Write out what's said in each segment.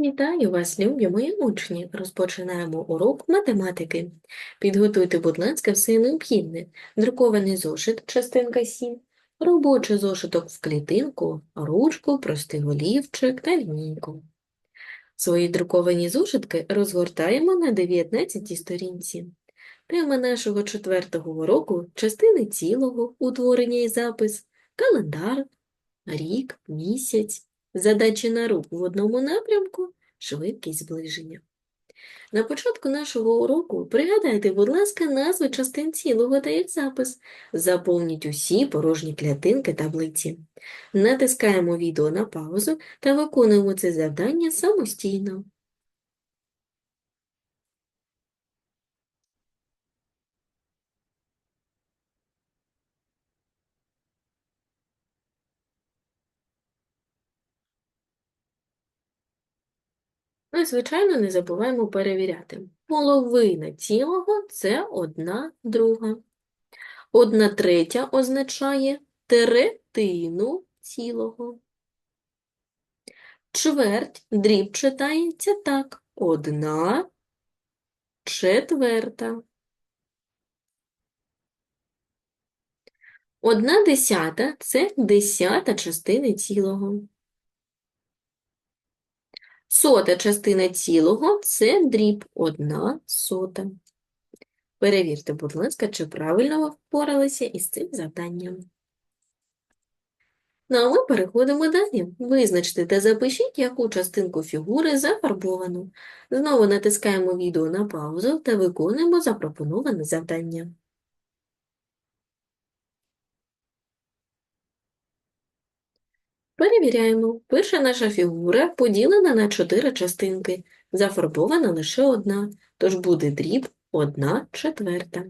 Вітаю вас, любі мої учні! Розпочинаємо урок математики. Підготуйте, будь ласка, все необхідне. Друкований зошит, частинка 7, робочий зошиток в клітинку, ручку, простий олівчик та лінійку. Свої друковані зошитки розгортаємо на 19 сторінці. Тема нашого четвертого уроку – частини цілого, утворення і запис, календар, рік, місяць, задачі на рух в одному напрямку, швидкість зближення. На початку нашого уроку пригадайте, будь ласка, назви частин цілого та їх запис. Заповніть усі порожні клітинки таблиці. Натискаємо відео на паузу та виконуємо це завдання самостійно. Ну звичайно, не забуваємо перевіряти. Половина цілого – це одна друга. Одна третя означає третину цілого. Чверть дріб читається так. Одна четверта. Одна десята – це десята частини цілого. Сота частина цілого – це дріб одна сота. Перевірте, будь ласка, чи правильно ви впоралися із цим завданням. Ну, а ми переходимо далі. Визначте та запишіть, яку частинку фігури зафарбовано. Знову натискаємо відео на паузу та виконуємо запропоноване завдання. Перевіряємо. Перша наша фігура поділена на чотири частинки. Зафарбована лише одна, тож буде дріб 1 четверта.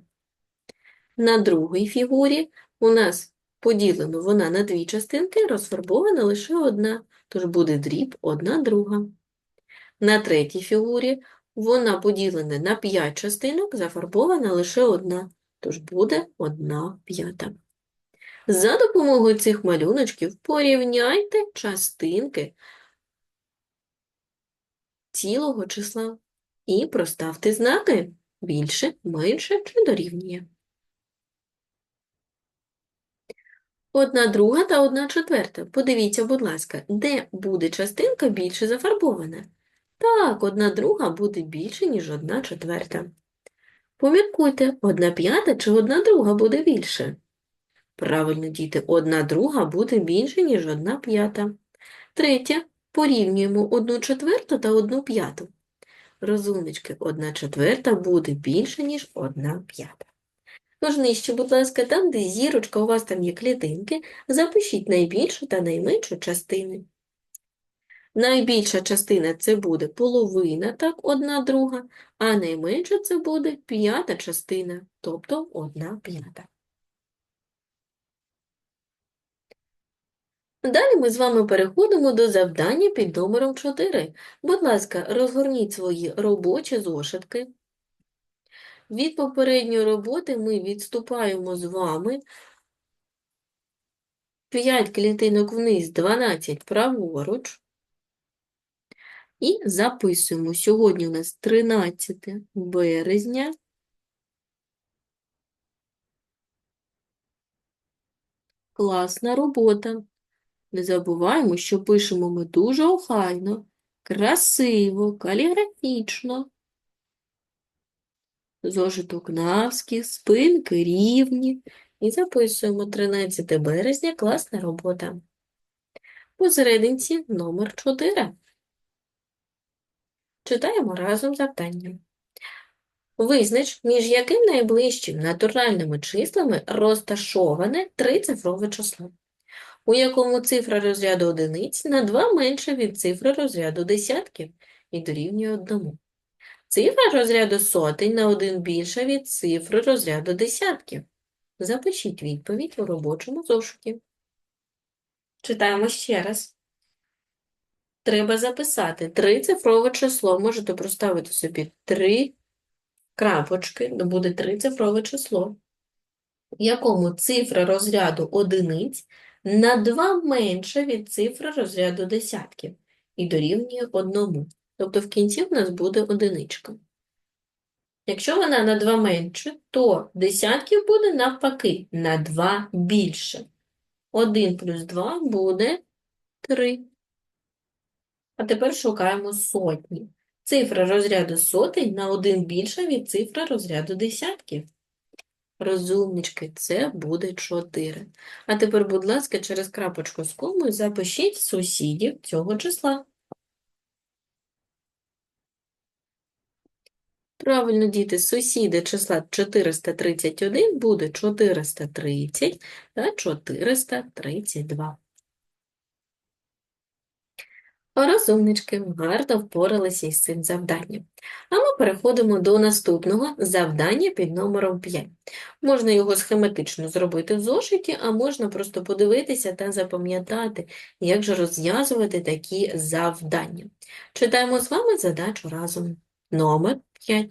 На другій фігурі у нас поділено вона на дві частинки, розфарбована лише одна, тож буде дріб 1 друга. На третій фігурі вона поділена на 5 частинок, зафарбована лише одна, тож буде 1 п'ята. За допомогою цих малюночків порівняйте частинки цілого числа і проставте знаки більше, менше чи дорівнює. Одна друга та одна четверта. Подивіться, будь ласка, де буде частинка більше зафарбована? Так, одна друга буде більше, ніж одна четверта. Поміркуйте, одна п'ята чи одна друга буде більше? Правильно, діти, одна друга буде більше, ніж одна п'ята. Третє. Порівнюємо одну четверту та одну п'яту. Розумнички, одна четверта буде більше, ніж одна п'ята. Тож нижче, будь ласка, там, де зірочка, у вас там є клітинки, запишіть найбільшу та найменшу частини. Найбільша частина – це буде половина, так, одна друга, а найменша – це буде п'ята частина, тобто одна п'ята. Далі ми з вами переходимо до завдання під номером 4. Будь ласка, розгорніть свої робочі зошитки. Від попередньої роботи ми відступаємо з вами 5 клітинок вниз, 12 праворуч. І записуємо. Сьогодні у нас 13 березня. Класна робота. Не забуваємо, що пишемо ми дуже охайно, красиво, каліграфічно. Зошиток навскіз, спинки рівні. І записуємо 13 березня, класна робота. Посерединці номер 4. Читаємо разом завдання. Визнач, між яким найближчим натуральними числами розташоване трицифрове число у якому цифра розряду одиниць на 2 менше від цифри розряду десятків і дорівнює одному. Цифра розряду сотень на 1 більша від цифри розряду десятків. Запишіть відповідь у робочому зошиті. Читаємо ще раз. Треба записати трицифрове число. Можете проставити собі три крапочки, буде трицифрове число, в якому цифра розряду одиниць на 2 менше від цифри розряду десятків і дорівнює 1. Тобто в кінці в нас буде одиничка. Якщо вона на 2 менше, то десятків буде навпаки на 2 більше. 1 плюс 2 буде 3. А тепер шукаємо сотні. Цифра розряду сотень на 1 більша від цифри розряду десятків. Розумнички, це буде 4. А тепер, будь ласка, через крапочку з комою запишіть сусідів цього числа. Правильно, діти, сусіди числа 431 буде 430 та 432. Розумнички, гарно впоралися із цим завданням. А ми переходимо до наступного завдання під номером 5. Можна його схематично зробити в зошиті, а можна просто подивитися та запам'ятати, як же розв'язувати такі завдання. Читаємо з вами задачу разом. Номер 5.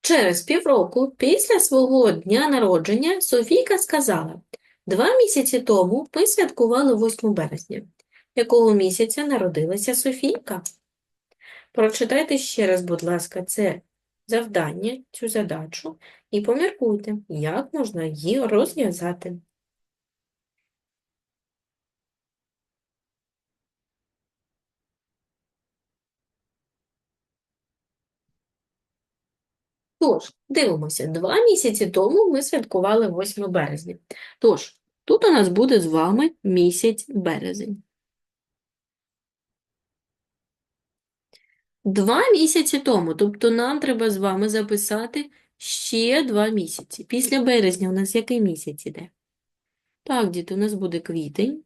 Через півроку після свого дня народження Софійка сказала, два місяці тому ми святкували 8 березня. Якого місяця народилася Софійка? Прочитайте ще раз, будь ласка, це завдання, цю задачу, і поміркуйте, як можна її розв'язати. Тож, дивимося, два місяці тому ми святкували 8 березня. Тож, тут у нас буде з вами місяць березень. Два місяці тому, тобто нам треба з вами записати ще два місяці. Після березня у нас який місяць іде? Так, діти, у нас буде квітень.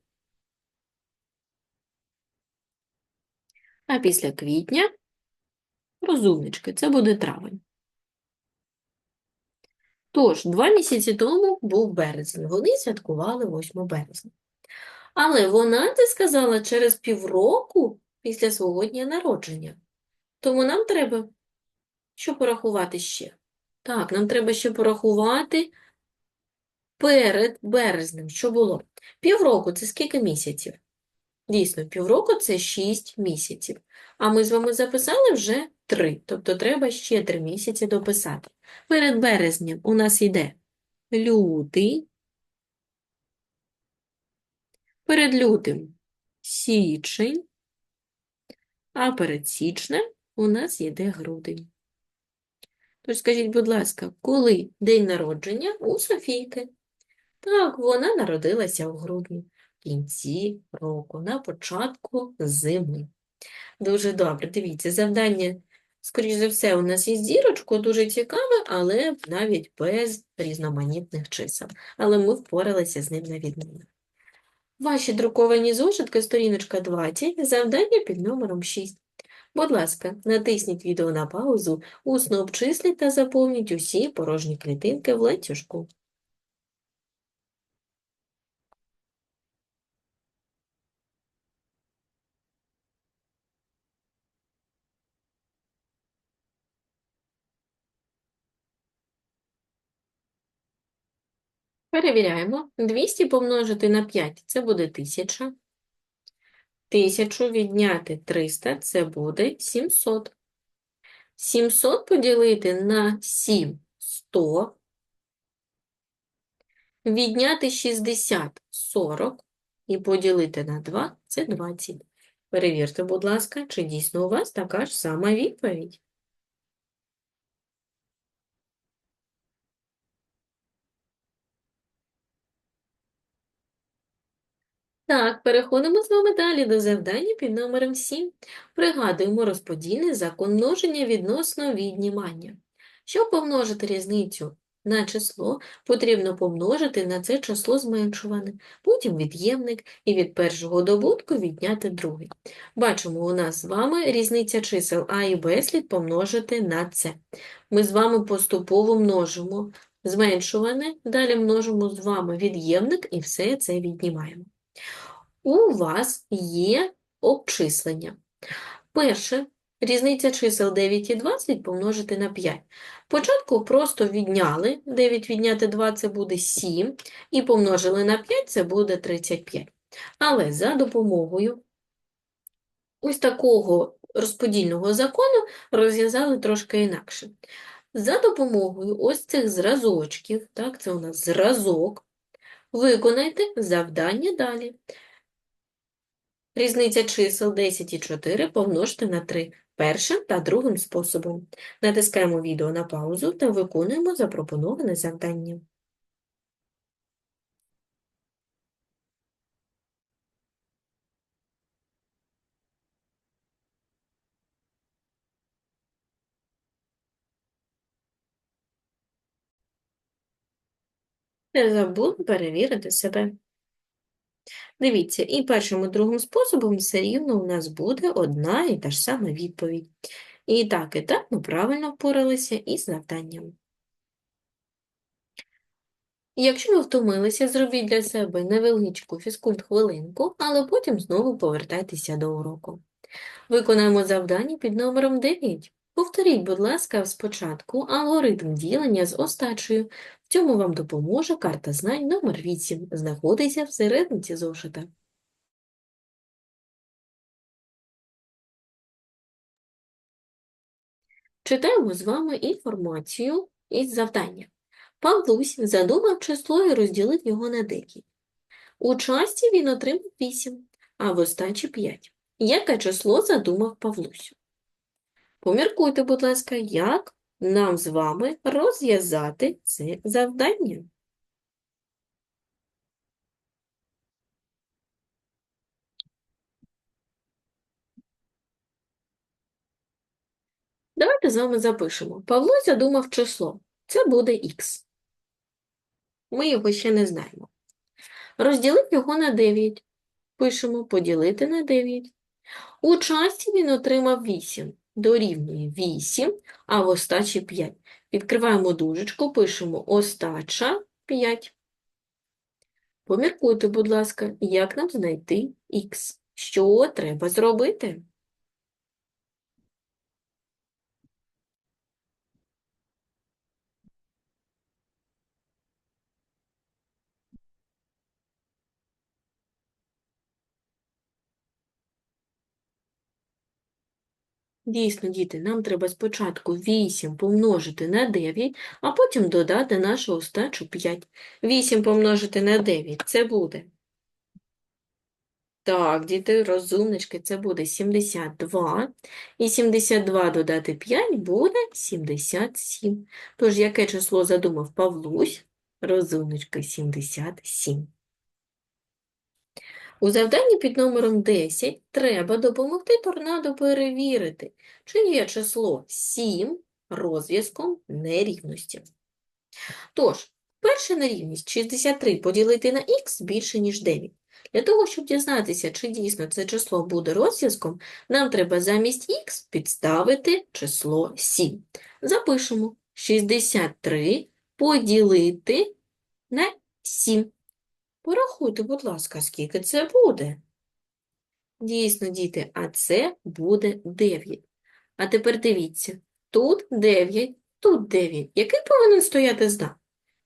А після квітня, розумнички, це буде травень. Тож, два місяці тому був березень. Вони святкували 8 березня. Але вона це сказала через півроку після свого дня народження. Тому нам треба що порахувати ще? Так, нам треба ще порахувати перед березнем. Що було? Півроку це скільки місяців? Дійсно, півроку це 6 місяців. А ми з вами записали вже 3, тобто треба ще 3 місяці дописати. Перед березнем у нас йде лютий, перед лютим січень, а перед січнем у нас йде грудень. Тож скажіть, будь ласка, коли день народження у Софійки? Так, вона народилася у грудні, в кінці року, на початку зими. Дуже добре, дивіться, завдання, скоріш за все, у нас є зірочкою, дуже цікаве, але навіть без різноманітних чисел. Але ми впоралися з ним на відміну. Ваші друковані зошитки, сторіночка 20, завдання під номером 6. Будь ласка, натисніть відео на паузу, усно обчисліть та заповніть усі порожні клітинки в ланцюжку. Перевіряємо. 200 помножити на 5 – це буде 1000. 1000 відняти 300 – це буде 700. 700 поділити на 7 – 100. Відняти 60 – 40. І поділити на 2 – це 20. Перевірте, будь ласка, чи дійсно у вас така ж сама відповідь. Так, переходимо з вами далі до завдання під номером 7. Пригадуємо розподільний закон множення відносно віднімання. Щоб помножити різницю на число, потрібно помножити на це число зменшуване, потім від'ємник і від першого добутку відняти другий. Бачимо, у нас з вами різниця чисел А і Б слід помножити на С. Ми з вами поступово множимо зменшуване, далі множимо з вами від'ємник і все це віднімаємо у вас є обчислення. Перше, різниця чисел 9 і 20 помножити на 5. Спочатку просто відняли, 9 відняти 2 – це буде 7, і помножили на 5 – це буде 35. Але за допомогою ось такого розподільного закону розв'язали трошки інакше. За допомогою ось цих зразочків, так, це у нас зразок, виконайте завдання далі. Різниця чисел 10 і 4 помножте на 3 першим та другим способом. Натискаємо відео на паузу та виконуємо запропоноване завдання. Не забудь перевірити себе. Дивіться, і першим, і другим способом все рівно у нас буде одна і та ж сама відповідь. І так, і так ми правильно впоралися із завданням. Якщо ви втомилися, зробіть для себе невеличку фізкульт-хвилинку, але потім знову повертайтеся до уроку. Виконаємо завдання під номером 9. Повторіть, будь ласка, спочатку алгоритм ділення з остачею. В цьому вам допоможе карта знань номер 8, знаходиться всередині зошита. Читаємо з вами інформацію із завдання. Павлусь задумав число і розділив його на 9. У часті він отримав 8, а в остачі 5. Яке число задумав Павлусю? Поміркуйте, будь ласка, як нам з вами розв'язати це завдання. Давайте з вами запишемо. Павло задумав число. Це буде х. Ми його ще не знаємо. Розділив його на 9. Пишемо поділити на 9. У часті він отримав 8. Дорівнює 8, а в остачі 5. Відкриваємо дужечку, пишемо остача 5. Поміркуйте, будь ласка, як нам знайти х? Що треба зробити? Дійсно, діти, нам треба спочатку 8 помножити на 9, а потім додати нашу остачу 5. 8 помножити на 9 – це буде. Так, діти, розумнички, це буде 72. І 72 додати 5 буде 77. Тож, яке число задумав Павлусь? Розумнички, 77. У завданні під номером 10 треба допомогти торнадо перевірити, чи є число 7 розв'язком нерівності. Тож, перша нерівність 63 поділити на х більше, ніж 9. Для того, щоб дізнатися, чи дійсно це число буде розв'язком, нам треба замість х підставити число 7. Запишемо 63 поділити на 7. Порахуйте, будь ласка, скільки це буде. Дійсно, діти, а це буде 9. А тепер дивіться, тут 9, тут 9. Який повинен стояти знак?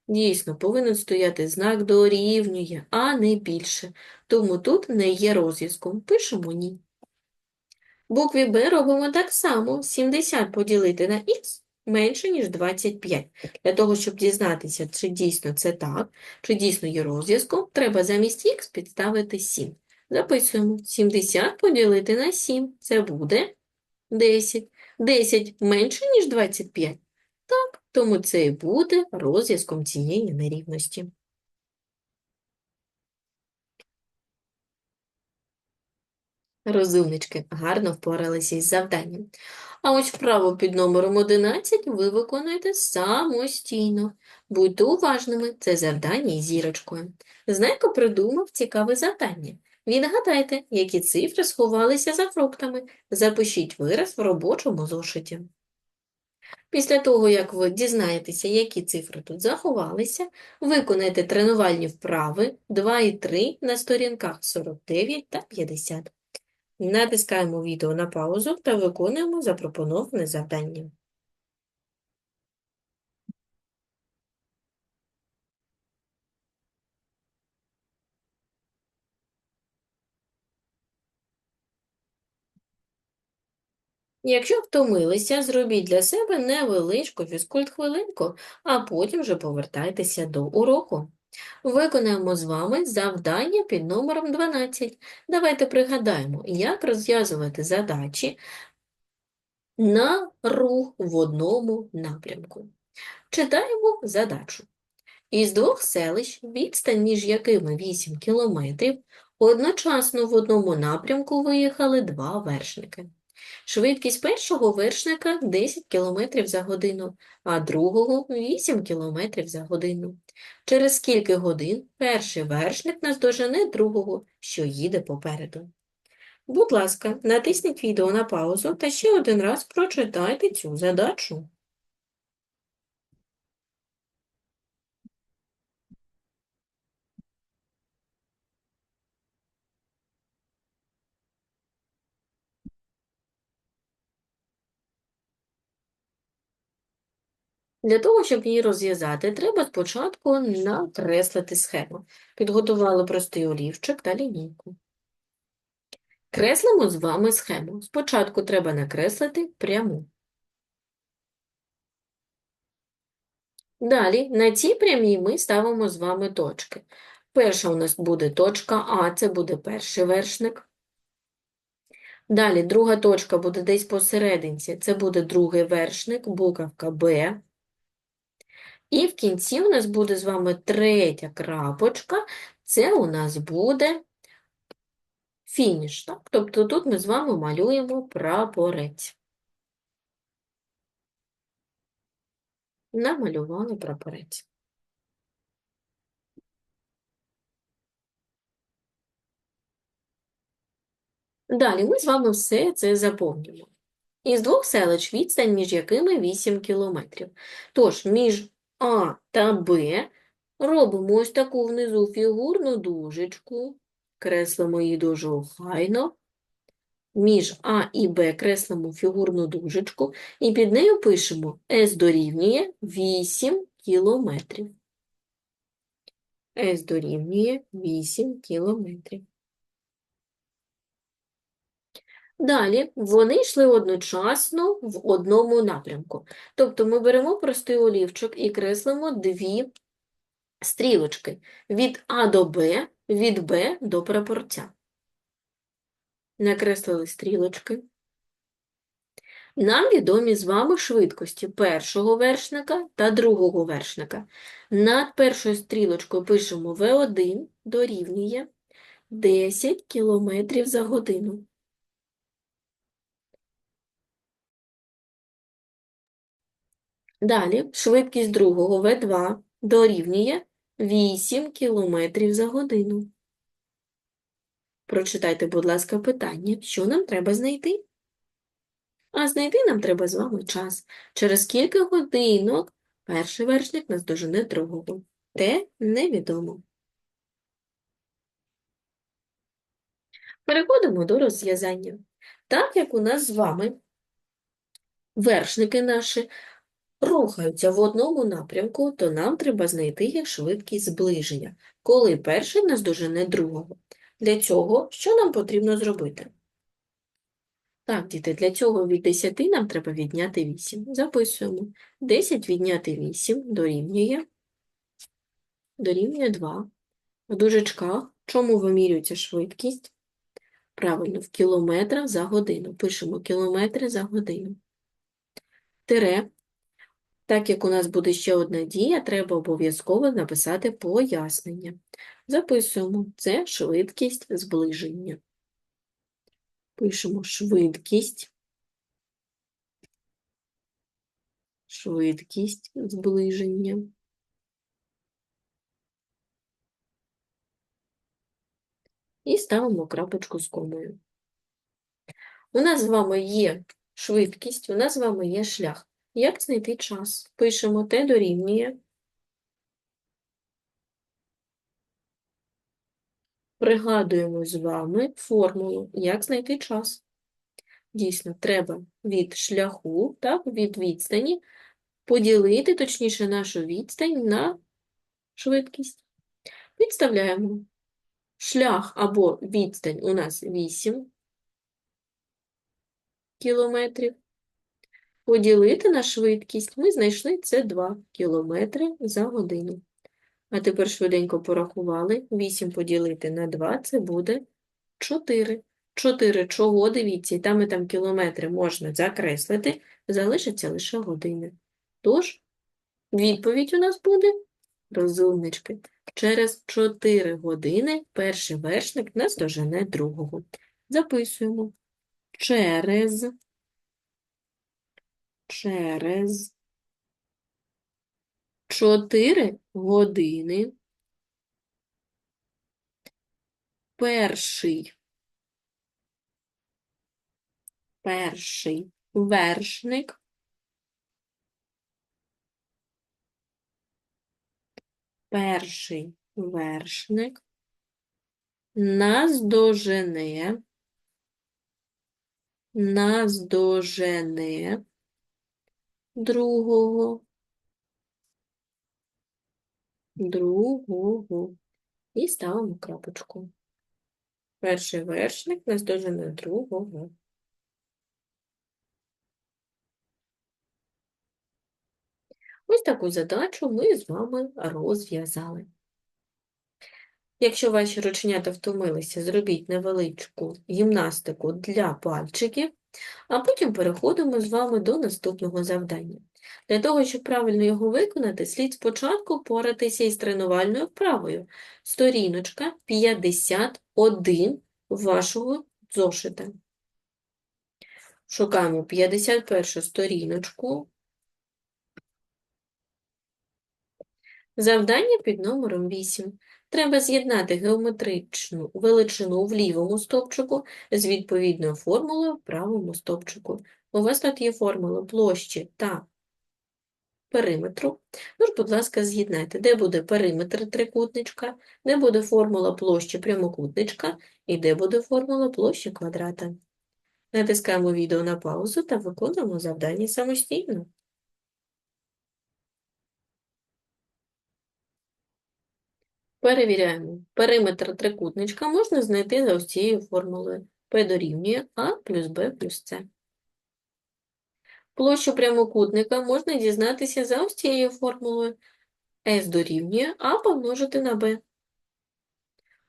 Дійсно, повинен стояти знак дорівнює, а не більше. Тому тут не є розв'язком. Пишемо ні. Букві Б робимо так само. 70 поділити на х менше, ніж 25. Для того, щоб дізнатися, чи дійсно це так, чи дійсно є розв'язком, треба замість х підставити 7. Записуємо 70 поділити на 7. Це буде 10. 10 менше, ніж 25. Так, тому це і буде розв'язком цієї нерівності. Розумнички, гарно впоралися із завданням. А ось вправу під номером 11 ви виконуєте самостійно. Будьте уважними, це завдання із зірочкою. Знайко придумав цікаве завдання. Відгадайте, які цифри сховалися за фруктами. Запишіть вираз в робочому зошиті. Після того, як ви дізнаєтеся, які цифри тут заховалися, виконайте тренувальні вправи 2 і 3 на сторінках 49 та 50. Натискаємо відео на паузу та виконуємо запропоноване завдання. Якщо втомилися, зробіть для себе невеличку фізкульт-хвилинку, а потім вже повертайтеся до уроку. Виконаємо з вами завдання під номером 12. Давайте пригадаємо, як розв'язувати задачі на рух в одному напрямку. Читаємо задачу. Із двох селищ, відстань між якими 8 кілометрів, одночасно в одному напрямку виїхали два вершники. Швидкість першого вершника 10 км за годину, а другого 8 км за годину. Через скільки годин перший вершник наздожене другого, що їде попереду. Будь ласка, натисніть відео на паузу та ще один раз прочитайте цю задачу. Для того, щоб її розв'язати, треба спочатку накреслити схему. Підготували простий олівчик та лінійку. Креслимо з вами схему. Спочатку треба накреслити пряму. Далі на цій прямій ми ставимо з вами точки. Перша у нас буде точка А, це буде перший вершник. Далі друга точка буде десь посерединці, це буде другий вершник, буковка Б. І в кінці у нас буде з вами третя крапочка, це у нас буде фініш. Так? Тобто тут ми з вами малюємо прапорець. Намалювали прапорець. Далі ми з вами все це заповнюємо. Із двох селищ відстань, між якими 8 кілометрів. Тож, між А та Б робимо ось таку внизу фігурну дужечку, креслимо її дуже охайно. Між А і Б креслимо фігурну дужечку і під нею пишемо С дорівнює 8 кілометрів. С дорівнює 8 кілометрів. Далі вони йшли одночасно в одному напрямку. Тобто ми беремо простий олівчик і креслимо дві стрілочки від А до Б, від Б до прапорця. Накреслили стрілочки. Нам відомі з вами швидкості першого вершника та другого вершника. Над першою стрілочкою пишемо В1 дорівнює 10 км за годину. Далі швидкість другого В2 дорівнює 8 км за годину. Прочитайте, будь ласка, питання, що нам треба знайти? А знайти нам треба з вами час. Через кілька годинок перший вершник наздожене другого. Те невідомо. Переходимо до розв'язання. Так як у нас з вами вершники наші рухаються в одному напрямку, то нам треба знайти їх швидкість зближення, коли перший наздожене другого. Для цього що нам потрібно зробити? Так, діти, для цього від 10 нам треба відняти 8. Записуємо. 10 відняти 8 дорівнює, дорівнює 2. В дужечках чому вимірюється швидкість? Правильно, в кілометрах за годину. Пишемо кілометри за годину. Тире. Так як у нас буде ще одна дія, треба обов'язково написати пояснення. Записуємо це швидкість зближення. Пишемо швидкість, швидкість зближення. І ставимо крапочку з комою. У нас з вами є швидкість, у нас з вами є шлях. Як знайти час? Пишемо Т дорівнює. Пригадуємо з вами формулу, як знайти час. Дійсно, треба від шляху, так, від відстані, поділити, точніше, нашу відстань на швидкість. Підставляємо. Шлях або відстань у нас 8 кілометрів. Поділити на швидкість. Ми знайшли це 2 кілометри за годину. А тепер швиденько порахували. 8 поділити на 2 – це буде 4. 4 чого, дивіться, і там і там кілометри можна закреслити, залишиться лише години. Тож, відповідь у нас буде розумнички. Через 4 години перший вершник наздожене другого. Записуємо. Через, через 4 години. Перший, перший вершник. Перший вершник. Наздожене, наздожене другого, другого. І ставимо крапочку. Перший вершник наздожене другого. Ось таку задачу ми з вами розв'язали. Якщо ваші рученята втомилися, зробіть невеличку гімнастику для пальчиків, а потім переходимо з вами до наступного завдання. Для того, щоб правильно його виконати, слід спочатку поратися із тренувальною вправою. Сторіночка 51 вашого зошита. Шукаємо 51 сторіночку. Завдання під номером 8. Треба з'єднати геометричну величину в лівому стовпчику з відповідною формулою в правому стовпчику. У вас тут є формула площі та периметру. Тож, будь ласка, з'єднайте, де буде периметр трикутничка, де буде формула площі прямокутничка і де буде формула площі квадрата. Натискаємо відео на паузу та виконуємо завдання самостійно. Перевіряємо. Периметр трикутничка можна знайти за ось цією формулою. P дорівнює А плюс Б плюс С. Площу прямокутника можна дізнатися за ось цією формулою. S дорівнює А помножити на Б.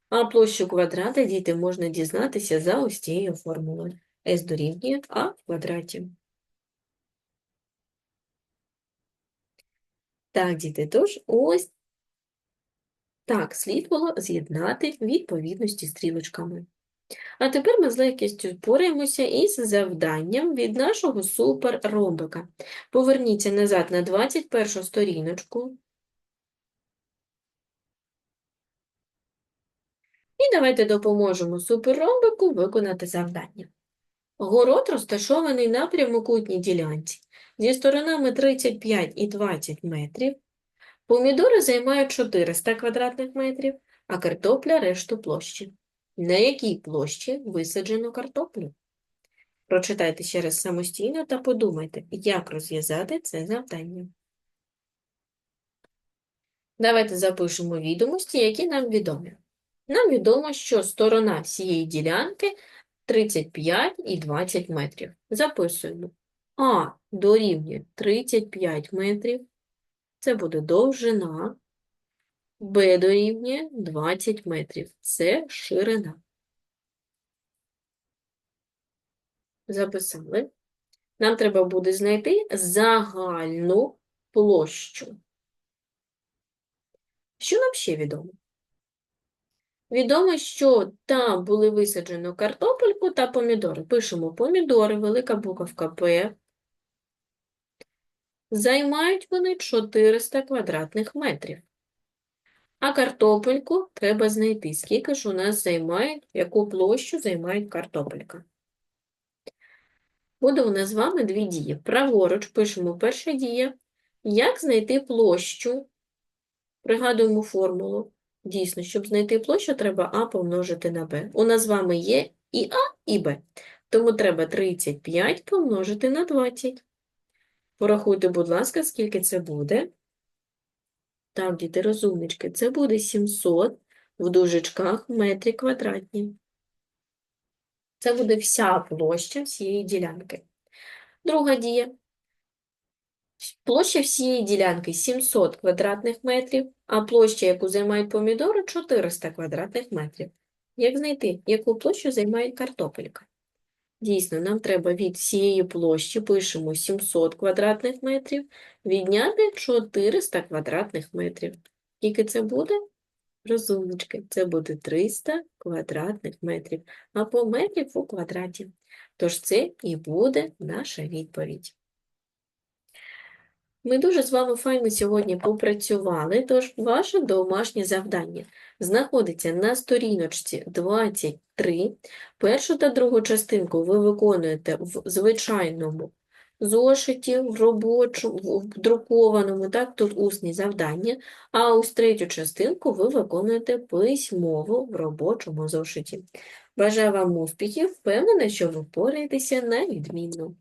А площу квадрата, діти, можна дізнатися за ось цією формулою. S дорівнює А в квадраті. Так, діти, тож ось так, слід було з'єднати відповідності стрілочками. А тепер ми з легкістю впораємося із завданням від нашого суперромбика. Поверніться назад на 21 сторіночку. І давайте допоможемо суперромбику виконати завдання. Город розташований на прямокутній ділянці зі сторонами 35 і 20 метрів. Помідори займають 400 квадратних метрів, а картопля – решту площі. На якій площі висаджено картоплю? Прочитайте ще раз самостійно та подумайте, як розв'язати це завдання. Давайте запишемо відомості, які нам відомі. Нам відомо, що сторона всієї ділянки 35 і 20 метрів. Записуємо. А дорівнює 35 метрів. Це буде довжина. Б дорівнює 20 метрів. Це ширина. Записали. Нам треба буде знайти загальну площу. Що нам ще відомо? Відомо, що там були висаджено картопельку та помідори. Пишемо помідори, велика буковка П. Займають вони 400 квадратних метрів. А картопельку треба знайти. Скільки ж у нас займають, яку площу займає картопелька. Буде у нас з вами дві дії. Праворуч пишемо перша дія. Як знайти площу? Пригадуємо формулу. Дійсно, щоб знайти площу, треба А помножити на Б. У нас з вами є і А, і Б. Тому треба 35 помножити на 20. Порахуйте, будь ласка, скільки це буде. Так, діти, розумнички, це буде 700 в дужечках метрі квадратні. Це буде вся площа всієї ділянки. Друга дія. Площа всієї ділянки 700 квадратних метрів, а площа, яку займають помідори, 400 квадратних метрів. Як знайти, яку площу займає картопелька? Дійсно, нам треба від всієї площі, пишемо 700 квадратних метрів, відняти 400 квадратних метрів. Скільки це буде? Розумнички, це буде 300 квадратних метрів, або метрів у квадраті. Тож це і буде наша відповідь. Ми дуже з вами файно сьогодні попрацювали, тож ваше домашнє завдання знаходиться на сторіночці 23. Першу та другу частинку ви виконуєте в звичайному зошиті, в робочому, в друкованому, так, тут усні завдання, а ось третю частинку ви виконуєте письмово в робочому зошиті. Бажаю вам успіхів, впевнена, що ви впораєтеся на відмінно.